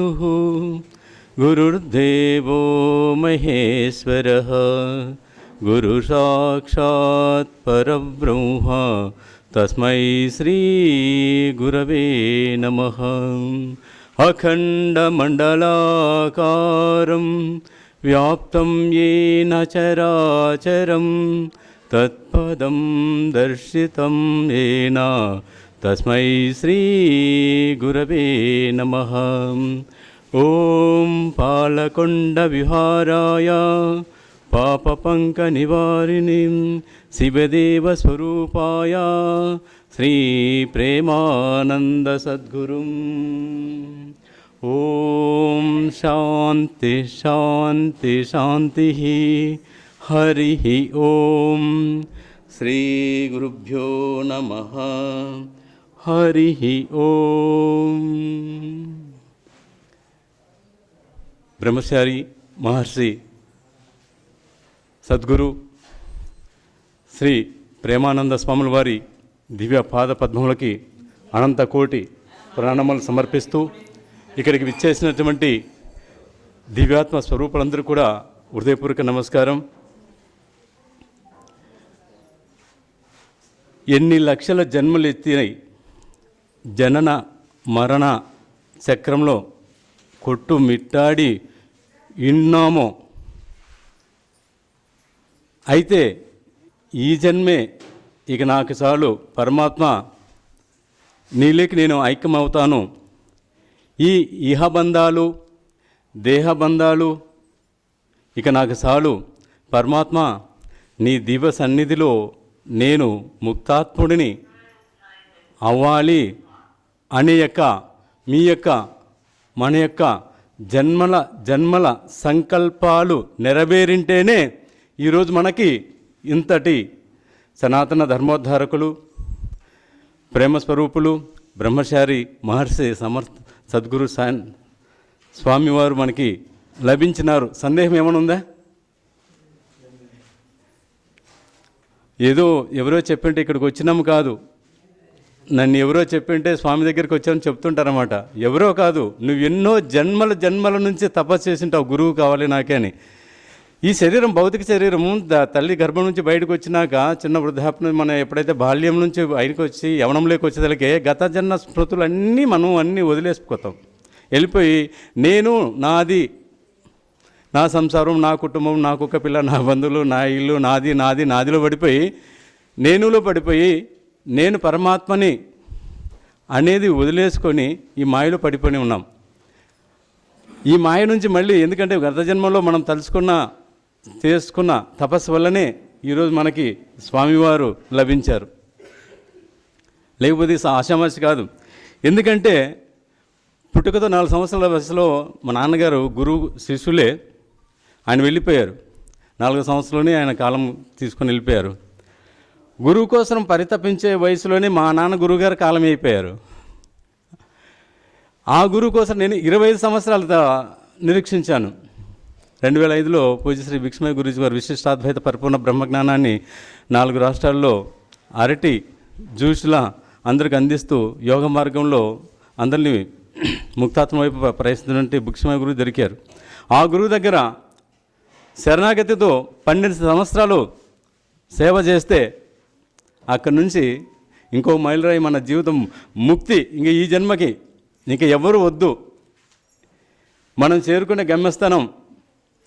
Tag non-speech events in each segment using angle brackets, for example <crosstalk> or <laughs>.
गुरुविष्णुः गुरुर्देवो महेश्वरः। गुरुसाक्षात् परब्रह्म। तस्मै श्रीगुरवे नमः। अखण्डमण्डलाकारं व्याप्तं येन चराचरं। तत्पदं दर्शितं येन तस्मै श्रीगुरवे नमः ॐ पालकोण्डविहाराय पापपङ्कनिवारिणीं शिवदेवस्वरूपाय श्रीप्रेमानन्दसद्गुरुम् ॐ शान्ति शान्ति शान्तिः हरिः ॐ श्रीगुरुभ्यो नमः హరి ఓం. బ్రహ్మచారి మహర్షి సద్గురు శ్రీ ప్రేమానంద స్వాముల వారి దివ్య పాద పద్మములకి అనంత కోటి ప్రాణములు సమర్పిస్తూ ఇక్కడికి విచ్చేసినటువంటి దివ్యాత్మ స్వరూపులందరూ కూడా హృదయపూర్వక నమస్కారం. ఎన్ని లక్షల జన్మలు ఎత్తినాయి జనన మరణ చక్రంలో కొట్టు మిట్టాడి ఇన్నామో. అయితే ఈ జన్మే ఇక నాకు చాలు పరమాత్మ. నీలోకి నేను ఐక్యమవుతాను. ఈ ఇహబంధాలు దేహబంధాలు ఇక నాకు చాలు పరమాత్మ. నీ దివ సన్నిధిలో నేను ముక్తాత్ముడిని అవ్వాలి. అనే యొక్క మీ యొక్క మన యొక్క జన్మల జన్మల సంకల్పాలు నెరవేరింటేనే ఈరోజు మనకి ఇంతటి సనాతన ధర్మోద్ధారకులు ప్రేమస్వరూపులు బ్రహ్మచారి మహర్షి సమర్థ సద్గురు సాన్ స్వామివారు మనకి లభించినారు. సందేహం ఏమైనా ఉందా? ఏదో ఎవరో చెప్పింటే ఇక్కడికి వచ్చినాము కాదు. నన్ను ఎవరో చెప్పింటే స్వామి దగ్గరికి వచ్చామని చెప్తుంటారన్నమాట. ఎవరో కాదు నువ్వు ఎన్నో జన్మల జన్మల నుంచి తపస్సు చేసింటావు గురువు కావాలి నాకే అని. ఈ శరీరం భౌతిక శరీరం తల్లి గర్భం నుంచి బయటకు వచ్చినాక చిన్న వృద్ధాప్యం మన ఎప్పుడైతే బాల్యం నుంచి ఆయనకు వచ్చి యవనంలోకి వచ్చేదలకే గత జన్మ స్మృతులు అన్నీ మనం అన్నీ వదిలేసిపోతాం వెళ్ళిపోయి నేను నాది నా సంసారం నా కుటుంబం నా కుక్క పిల్ల నా బంధువులు నా ఇల్లు నాది నాది నాదిలో పడిపోయి నేనులో పడిపోయి నేను పరమాత్మని అనేది వదిలేసుకొని ఈ మాయలో పడిపోయి ఉన్నాం. ఈ మాయ నుంచి మళ్ళీ ఎందుకంటే గత జన్మలో మనం తలుచుకున్న చేసుకున్న తపస్సు వల్లనే ఈరోజు మనకి స్వామివారు లభించారు. లేకపోతే ఆశామాసి కాదు. ఎందుకంటే పుట్టుకతో నాలుగు సంవత్సరాల వయసులో మా నాన్నగారు గురువు శిష్యులే ఆయన వెళ్ళిపోయారు. నాలుగు సంవత్సరంలోనే ఆయన కాలం తీసుకొని వెళ్ళిపోయారు. గురువు కోసం పరితపించే వయసులోనే మా నాన్న గురువుగారు కాలం అయిపోయారు ఆ గురువు కోసం నేను ఇరవై ఐదు సంవత్సరాలు నిరీక్షించాను. రెండు వేల ఐదులో పూజశ్రీ భిక్షమయ్య గురుజీ వారి విశిష్టాద్వైత పరిపూర్ణ బ్రహ్మజ్ఞానాన్ని నాలుగు రాష్ట్రాల్లో అరటి జ్యూస్లా అందరికి అందిస్తూ యోగ మార్గంలో అందరినీ ముక్తాత్మ వైపు ప్రయత్నించినటువంటి భిక్షమయ్య గురువు దొరికారు. ఆ గురువు దగ్గర శరణాగతితో పన్నెండు సంవత్సరాలు సేవ చేస్తే అక్కడి నుంచి ఇంకో మైలురాయి మన జీవితం ముక్తి ఇంక ఈ జన్మకి ఇంక ఎవరు వద్దు. మనం చేరుకునే గమ్యస్థానం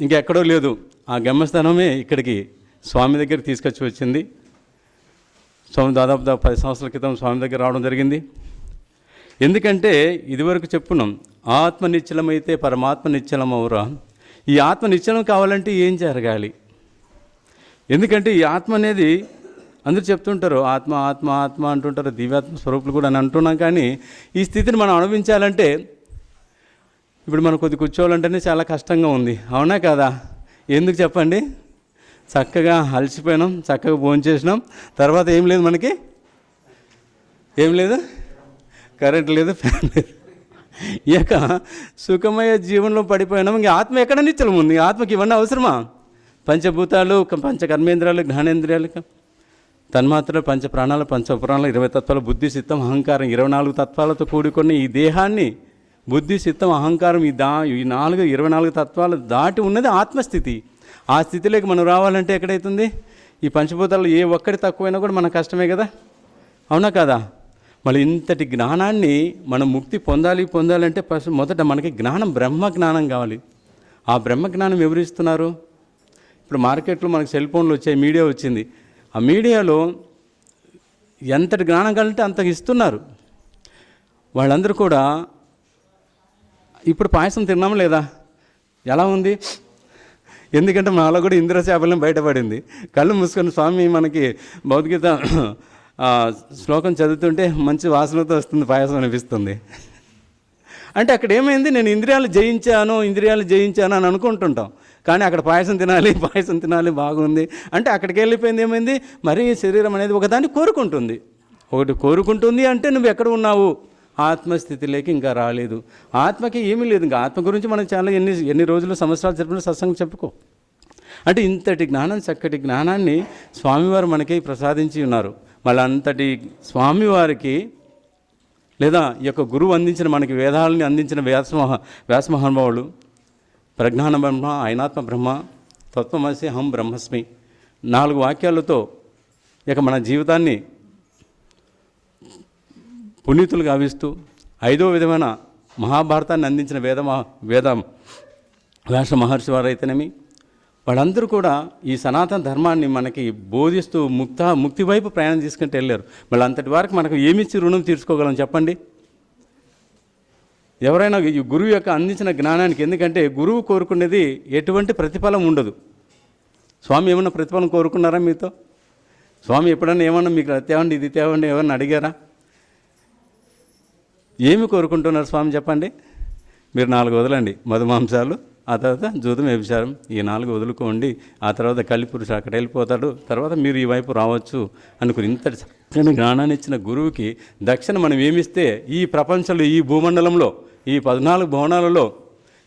ఇంకెక్కడో లేదు. ఆ గమ్యస్థానమే ఇక్కడికి స్వామి దగ్గరికి తీసుకొచ్చి వచ్చింది. స్వామి దాదాపు పది సంవత్సరాల క్రితం స్వామి దగ్గర రావడం జరిగింది. ఎందుకంటే ఇదివరకు చెప్పున్నాం ఆత్మ నిశ్చలమైతే పరమాత్మ నిశ్చలమవురా. ఈ ఆత్మ నిశ్చలం కావాలంటే ఏం జరగాలి? ఎందుకంటే ఈ ఆత్మ అనేది అందరూ చెప్తుంటారు ఆత్మ ఆత్మ ఆత్మ అంటుంటారు దివ్యాత్మ స్వరూపులు కూడా అని అంటున్నాం. కానీ ఈ స్థితిని మనం అనుభవించాలంటే ఇప్పుడు మనం కొద్ది కూర్చోవాలంటేనే చాలా కష్టంగా ఉంది. అవునా కదా? ఎందుకు చెప్పండి? చక్కగా అలసిపోయినాం చక్కగా భోంచేసినాం తర్వాత ఏం లేదు మనకి? ఏం లేదు? కరెంట్ లేదు ఫ్యాన్ లేదు. ఇక సుఖమయ జీవనంలో పడిపోయినాం. ఇంక ఆత్మ ఎక్కడ నిత్యం ఉంది? ఆత్మకి ఇవన్నీ అవసరమా? పంచభూతాలు పంచకర్మేంద్రియాలు జ్ఞానేంద్రియాలు తన్మాత్ర పంచ ప్రాణాలు పంచపురాణాలు ఇరవై తత్వాలు బుద్ధి చిత్తం అహంకారం ఇరవై నాలుగు తత్వాలతో కూడుకున్న ఈ దేహాన్ని బుద్ధి చిత్తం అహంకారం ఈ దా ఈ నాలుగు ఇరవై నాలుగు తత్వాలు దాటి ఉన్నది ఆత్మస్థితి. ఆ స్థితిలోకి మనం రావాలంటే ఎక్కడైతుంది? ఈ పంచభూతాలు ఏ ఒక్కటి తక్కువైనా కూడా మన కష్టమే కదా? అవునా కదా? మళ్ళీ ఇంతటి జ్ఞానాన్ని మనం ముక్తి పొందాలి పొందాలంటే ఫస్ట్ మొదట మనకి జ్ఞానం బ్రహ్మ జ్ఞానం కావాలి. ఆ బ్రహ్మ జ్ఞానం ఎవరు ఇస్తున్నారు? ఇప్పుడు మార్కెట్లో మనకి సెల్ ఫోన్లు వచ్చాయి మీడియా వచ్చింది. ఆ మీడియాలో ఎంతటి జ్ఞానం కలిగితే అంత ఇస్తున్నారు. వాళ్ళందరూ కూడా ఇప్పుడు పాయసం తిన్నాం లేదా? ఎలా ఉంది? ఎందుకంటే మాలో కూడా ఇంద్ర శాపల్యం బయటపడింది. కళ్ళు మూసుకొని స్వామి మనకి భౌతికత శ్లోకం చదువుతుంటే మంచి వాసనతో వస్తుంది పాయసం అనిపిస్తుంది. అంటే అక్కడ ఏమైంది? నేను ఇంద్రియాలు జయించాను ఇంద్రియాలు జయించాను అని అనుకుంటుంటాం. కానీ అక్కడ పాయసం తినాలి పాయసం తినాలి బాగుంది. అంటే అక్కడికి వెళ్ళిపోయింది ఏమైంది? మరీ శరీరం అనేది ఒకదాన్ని కోరుకుంటుంది. ఒకటి కోరుకుంటుంది అంటే నువ్వు ఎక్కడ ఉన్నావు? ఆత్మస్థితిలోకి ఇంకా రాలేదు. ఆత్మకి ఏమీ లేదు. ఇంకా ఆత్మ గురించి మనం చాలా ఎన్ని ఎన్ని రోజులు సంవత్సరాలు జరిపిన సత్సంగం చెప్పుకో. అంటే ఇంతటి జ్ఞానం చక్కటి జ్ఞానాన్ని స్వామివారు మనకి ప్రసాదించి ఉన్నారు. మళ్ళీ అంతటి స్వామివారికి లేదా ఈ యొక్క గురువు అందించిన మనకి వేదాలని అందించిన వ్యాసమహ వ్యాసమహానుభావులు ప్రజ్ఞాన బ్రహ్మ అయినాత్మ బ్రహ్మ తత్వమసి హం బ్రహ్మస్మి. నాలుగు వాక్యాలతో ఇక మన జీవితాన్ని పునీతులు గావిస్తూ ఐదో విధమైన మహాభారతాన్ని అందించిన వేద మహా- వేద వ్యాస మహర్షి వారైతేనేమి వాళ్ళందరూ కూడా ఈ సనాతన ధర్మాన్ని మనకి బోధిస్తూ ముక్త ముక్తి వైపు ప్రయాణం తీసుకుంటూ వెళ్ళారు. మళ్ళీ అంతటి వరకు మనకు ఏమిచ్చి రుణం తీర్చుకోగలం చెప్పండి? ఎవరైనా ఈ గురువు యొక్క అందించిన జ్ఞానానికి ఎందుకంటే గురువు కోరుకునేది ఎటువంటి ప్రతిఫలం ఉండదు. స్వామి ఏమైనా ప్రతిఫలం కోరుకున్నారా మీతో? స్వామి ఎప్పుడన్నా ఏమన్నా మీకు తేవండి ఇది తేవండి ఏమన్నా అడిగారా? ఏమి కోరుకుంటున్నారు స్వామి చెప్పండి. మీరు నాలుగు వదలండి మధుమాంసాలు. ఆ తర్వాత జూతం వ్యభిచారం. ఈ నాలుగు వదులుకోండి. ఆ తర్వాత కళ్ళిపురుషు అక్కడ వెళ్ళిపోతాడు. తర్వాత మీరు ఈ వైపు రావచ్చు అనుకుని ఇంతటి చక్కని జ్ఞానాన్ని ఇచ్చిన గురువుకి దక్షిణ మనం ఏమిస్తే ఈ ప్రపంచంలో ఈ భూమండలంలో ఈ పద్నాలుగు భవనాలలో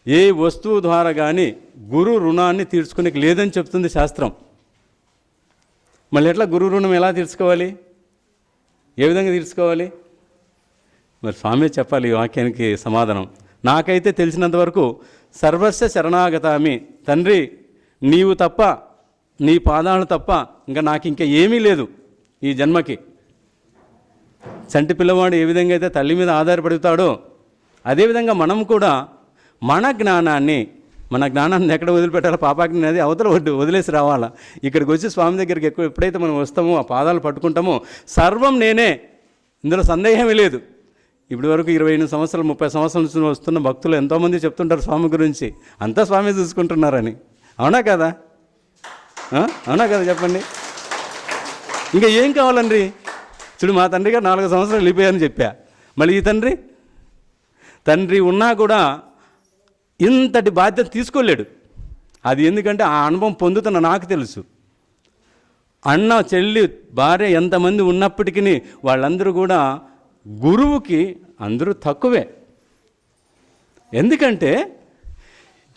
ఏ వస్తువు ద్వారా కానీ గురు రుణాన్ని తీర్చుకునే లేదని చెప్తుంది శాస్త్రం. మళ్ళీ ఎట్లా గురు రుణం ఎలా తీర్చుకోవాలి? ఏ విధంగా తీర్చుకోవాలి? మరి స్వామి చెప్పాలి ఈ వాక్యానికి సమాధానం. నాకైతే తెలిసినంత వరకు సర్వస్వ శరణాగతామి. తండ్రి నీవు తప్ప నీ పాదాలు తప్ప ఇంకా నాకు ఇంకా ఏమీ లేదు ఈ జన్మకి. చంటి పిల్లవాడు ఏ విధంగా అయితే తల్లి మీద ఆధారపడుతాడో అదేవిధంగా మనం కూడా మన జ్ఞానాన్ని మన జ్ఞానాన్ని ఎక్కడ వదిలిపెట్టాలో పాపాగ్ని అనేది అవతల వడ్డు వదిలేసి రావాలా? ఇక్కడికి వచ్చి స్వామి దగ్గరికి ఎక్కువ ఎప్పుడైతే మనం వస్తామో ఆ పాదాలు పట్టుకుంటామో సర్వం నేనే. ఇందులో సందేహమే లేదు. ఇప్పటి వరకు ఇరవై ఎనిమిది సంవత్సరాలు ముప్పై సంవత్సరాల నుంచి వస్తున్న భక్తులు ఎంతోమంది చెప్తుంటారు స్వామి గురించి. అంతా స్వామి చూసుకుంటున్నారని. అవునా కదా? అవునా కదా చెప్పండి? ఇంకా ఏం కావాలండి? చూడు మా తండ్రి గారు నాలుగు సంవత్సరాలు వెళ్ళిపోయాయని చెప్పా. మళ్ళీ ఈ తండ్రి? తండ్రి ఉన్నా కూడా ఇంతటి బాధ్యత తీసుకోలేడు. అది ఎందుకంటే ఆ అనుభవం పొందుతున్న నాకు తెలుసు. అన్న చెల్లి భార్య ఎంతమంది ఉన్నప్పటికీ వాళ్ళందరూ కూడా గురువుకి అందరూ తక్కువే. ఎందుకంటే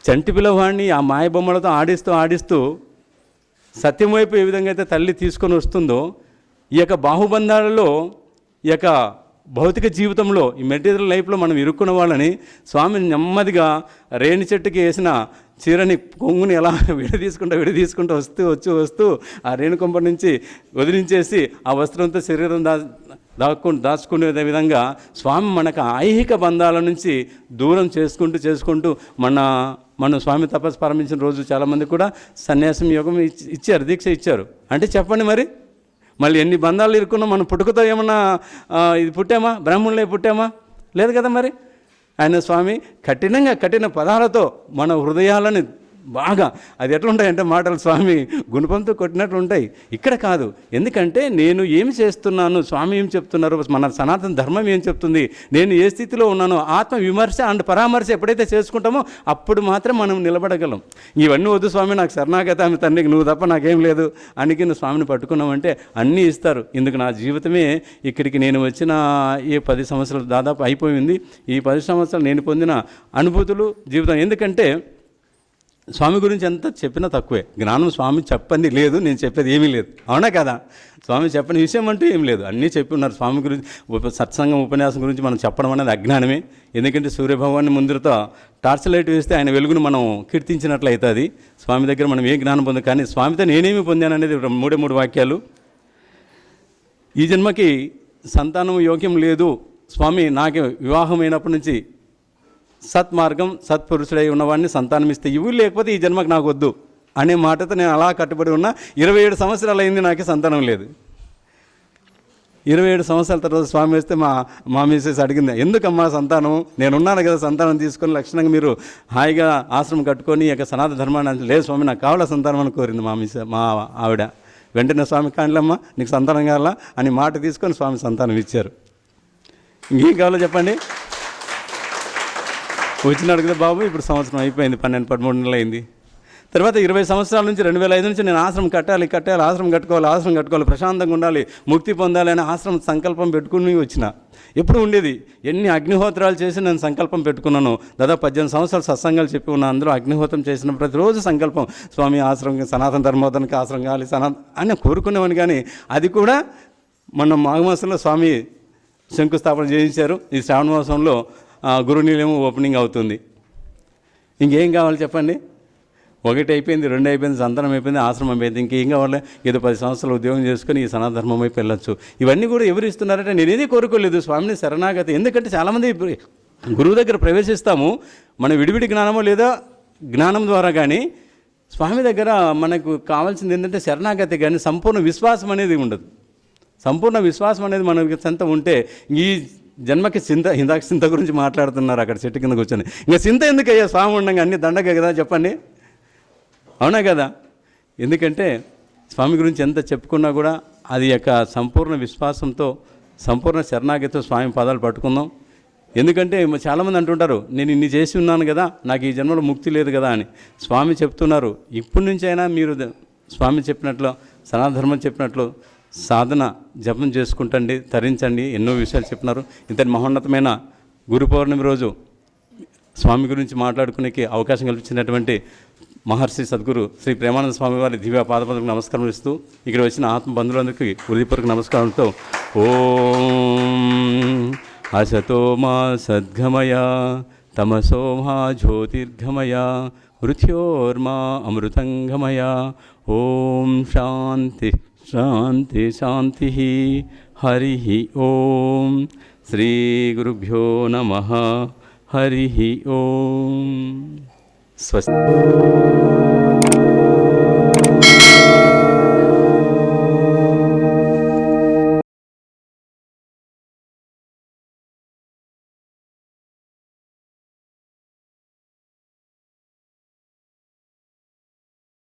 చంటి పిల్లవాడిని ఆ మాయబొమ్మలతో ఆడిస్తూ ఆడిస్తూ సత్యం వైపు ఏ విధంగా అయితే తల్లి తీసుకొని వస్తుందో ఈ యొక్క బాహుబంధాలలో ఈ యొక్క భౌతిక జీవితంలో ఈ మెటీరియల్ లైఫ్లో మనం ఇరుక్కున్న వాళ్ళని స్వామి నెమ్మదిగా రేణి చెట్టుకి వేసిన చీరని కొంగుని ఎలా <laughs> విడదీసుకుంటూ విడదీసుకుంటూ విడి తీసుకుంటూ వస్తూ వచ్చి వస్తూ ఆ రేణుకొంప నుంచి వదిలించేసి ఆ వస్త్రంతో శరీరం దా దాక్కు దాచుకునే విధంగా స్వామి మనకు ఐహిక బంధాల నుంచి దూరం చేసుకుంటూ చేసుకుంటూ మన మన స్వామి తపస్సు ప్రారంభించిన రోజు చాలామంది కూడా సన్యాసం యోగం ఇచ్చారు దీక్ష ఇచ్చారు. అంటే చెప్పండి మరి. మళ్ళీ ఎన్ని బంధాలు ఇరుక్కున్నా మనం పుట్టుకతో ఏమన్నా ఇది పుట్టామా? బ్రాహ్మణులే పుట్టామా? లేదు కదా మరి. ఆయన స్వామి కఠినంగా కఠిన పదాలతో మన హృదయాలను బాగా. అది ఎట్లుంటాయంటే మాటలు స్వామి గుణపంతో కొట్టినట్లు ఉంటాయి. ఇక్కడ కాదు. ఎందుకంటే నేను ఏం చేస్తున్నాను? స్వామి ఏం చెప్తున్నారు? మన సనాతన ధర్మం ఏం చెప్తుంది? నేను ఏ స్థితిలో ఉన్నానో? ఆత్మ విమర్శ అండ్ పరామర్శ ఎప్పుడైతే చేసుకుంటామో అప్పుడు మాత్రం మనం నిలబడగలం. ఇవన్నీ వద్దు స్వామి నాకు శరణాగత ఆమె తండ్రికి నువ్వు తప్ప నాకేం లేదు. అనికి నువ్వు స్వామిని పట్టుకున్నామంటే అన్నీ ఇస్తారు. ఇందుకు నా జీవితమే ఇక్కడికి నేను వచ్చిన ఈ పది సంవత్సరాలు దాదాపు అయిపోయింది. ఈ పది సంవత్సరాలు నేను పొందిన అనుభూతులు జీవితం. ఎందుకంటే స్వామి గురించి ఎంత చెప్పినా తక్కువే. జ్ఞానం స్వామి చెప్పండి లేదు నేను చెప్పేది ఏమీ లేదు. అవునా కదా? స్వామి చెప్పని విషయం అంటూ ఏం లేదు. అన్నీ చెప్పి ఉన్నారు స్వామి గురించి ఉప సత్సంగం ఉపన్యాసం గురించి మనం చెప్పడం అనేది అజ్ఞానమే. ఎందుకంటే సూర్యభగవాన్ని ముందుతో టార్చ్ లైట్ వేస్తే ఆయన వెలుగును మనం కీర్తించినట్లయితుంది. స్వామి దగ్గర మనం ఏ జ్ఞానం పొందాం కానీ స్వామితో నేనేమి పొందాను అనేది మూడే మూడు వాక్యాలు. ఈ జన్మకి సంతానం యోగ్యం లేదు. స్వామి నాకు వివాహమైనప్పటి నుంచి సత్మార్గం సత్పురుషుడై ఉన్నవాడిని సంతానం ఇస్తే ఇవి లేకపోతే ఈ జన్మకు నాకు వద్దు అనే మాటతో నేను అలా కట్టుబడి ఉన్నా ఇరవై ఏడు సంవత్సరాలు అయింది నాకు సంతానం లేదు. ఇరవై ఏడు సంవత్సరాల తర్వాత స్వామి వేస్తే మా మా మిసెస్ అడిగింది ఎందుకమ్మా సంతానం నేనున్నాను కదా సంతానం తీసుకొని లక్షణంగా మీరు హాయిగా ఆశ్రమం కట్టుకొని యొక్క సనాతన ధర్మాన్ని లేదు స్వామి నాకు కావాల సంతానం? అని కోరింది మా మిస మా ఆవిడ. వెంటనే స్వామి కానిలమ్మా నీకు సంతానం కావాలా? అని మాట తీసుకొని స్వామి సంతానం ఇచ్చారు. ఇంకేం కావాలో చెప్పండి? వచ్చినాడు కదా బాబు ఇప్పుడు సంవత్సరం అయిపోయింది పన్నెండు పదమూడు నెలలు అయింది. తర్వాత ఇరవై సంవత్సరాల నుంచి రెండు వేల ఐదు నుంచి నేను ఆశ్రమం కట్టాలి కట్టాలి ఆశ్రమం కట్టుకోవాలి ఆశ్రమం కట్టుకోవాలి ప్రశాంతంగా ఉండాలి ముక్తి పొందాలి అని ఆశ్రమం సంకల్పం పెట్టుకుని వచ్చిన. ఎప్పుడు ఉండేది? ఎన్ని అగ్నిహోత్రాలు చేసి నేను సంకల్పం పెట్టుకున్నాను? దాదాపు పద్దెనిమిది సంవత్సరాలు సత్సంగాలు చెప్పి ఉన్న అందరూ అగ్నిహోత్రం చేసిన ప్రతిరోజు సంకల్పం. స్వామి ఆశ్రమం సనాతన ధర్మోధనకి ఆశ్రమం కావాలి సనాతన అని కోరుకునేవాడిని కానీ అది కూడా మొన్న మాఘమాసంలో స్వామి శంకుస్థాపన చేయించారు. ఈ శ్రావణ మాసంలో గురునీలయం ఓపెనింగ్ అవుతుంది. ఇంకేం కావాలి చెప్పండి? ఒకటి అయిపోయింది రెండు అయిపోయింది సంతానం అయిపోయింది ఆశ్రమం అయిపోయింది ఇంకేం కావాలి? ఏదో పది సంవత్సరాలు ఉద్యోగం చేసుకుని ఈ సనాధర్మం వైపు వెళ్ళొచ్చు. ఇవన్నీ కూడా ఎవరు ఇస్తున్నారంటే నేనేది కోరుకోలేదు స్వామిని శరణాగతి. ఎందుకంటే చాలామంది గురువు దగ్గర ప్రవేశిస్తాము మన విడివిడి జ్ఞానమో లేదా జ్ఞానం ద్వారా కానీ స్వామి దగ్గర మనకు కావాల్సింది ఏంటంటే శరణాగతి కానీ సంపూర్ణ విశ్వాసం అనేది ఉండదు. సంపూర్ణ విశ్వాసం అనేది మనకి సంత ఉంటే ఈ జన్మకి చింత ఇందాక చింత గురించి మాట్లాడుతున్నారు అక్కడ చెట్టు కింద కూర్చొని. ఇంకా చింత ఎందుకయ్యా స్వామి ఉండగా అన్ని దండగా కదా చెప్పండి? అవునా కదా? ఎందుకంటే స్వామి గురించి ఎంత చెప్పుకున్నా కూడా అది యొక్క సంపూర్ణ విశ్వాసంతో సంపూర్ణ శరణాగతితో స్వామి పాదాలు పట్టుకుందాం. ఎందుకంటే చాలామంది అంటుంటారు నేను ఇన్ని చేసి ఉన్నాను కదా నాకు ఈ జన్మలో ముక్తి లేదు కదా అని. స్వామి చెప్తున్నారు ఇప్పటి నుంచైనా మీరు స్వామి చెప్పినట్లు సనాధర్మం చెప్పినట్లు సాధన జపం చేసుకుంటండి తరించండి ఎన్నో విషయాలు చెప్పినారు. ఇంతటి మహోన్నతమైన గురు పౌర్ణమి రోజు స్వామి గురించి మాట్లాడుకునేకి అవకాశం కల్పించినటువంటి మహర్షి సద్గురు శ్రీ ప్రేమానంద స్వామి వారి దివ్య పాదపదకు నమస్కారం ఇస్తూ ఇక్కడ వచ్చిన ఆత్మ బంధువులందరికీ హృదయపూర్వక నమస్కారంతో ఓం అసతో మా సద్గమయ తమసో మా జ్యోతిర్గమయ మృత్యోర్మా అమృతంగమయ ఓం శాంతి. శాంతి శాంతి హరి ఓం శ్రీ గురుభ్యో నమ హరి ఓం స్వస్తి